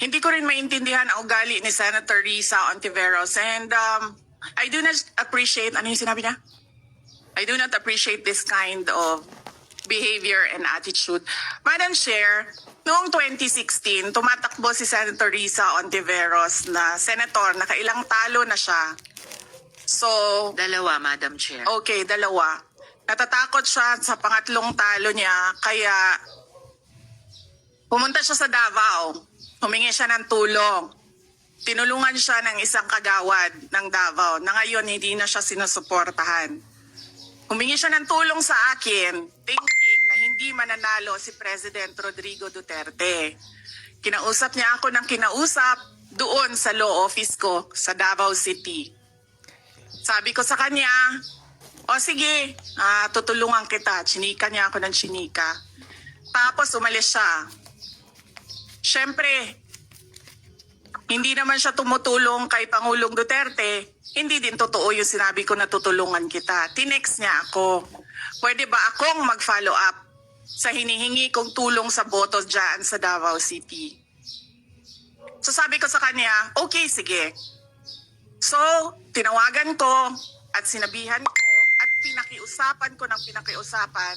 hindi ko rin maintindihan ang ugali ni Senator Risa Ontiveros and um, I do not appreciate, ano yung sinabi niya? I do not appreciate this kind of behavior and attitude. Madam Chair, noong 2016, tumatakbo si Senator Risa Ontiveros na senator, nakailang talo na siya. So, Dalawa, Madam Chair. Okay, dalawa. Natatakot siya sa pangatlong talo niya, kaya pumunta siya sa Davao. Humingi siya ng tulong. Tinulungan siya ng isang kagawad ng Davao na ngayon hindi na siya sinusuportahan. Humingi siya ng tulong sa akin, thinking na hindi mananalo si President Rodrigo Duterte. Kinausap niya ako ng kinausap doon sa law office ko sa Davao City. Sabi ko sa kanya, o sige, ah, tutulungan kita. Chinika niya ako ng chinika. Tapos umalis siya. Siyempre, hindi naman siya tumutulong kay Pangulong Duterte. Hindi din totoo yung sinabi ko na tutulungan kita. Tinext niya ako. Pwede ba akong mag-follow up sa hinihingi kong tulong sa boto dyan sa Davao City? So sabi ko sa kanya, okay, sige. So, tinawagan ko at sinabihan ko at pinakiusapan ko ng pinakiusapan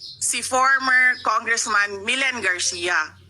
si former Congressman Milen Garcia.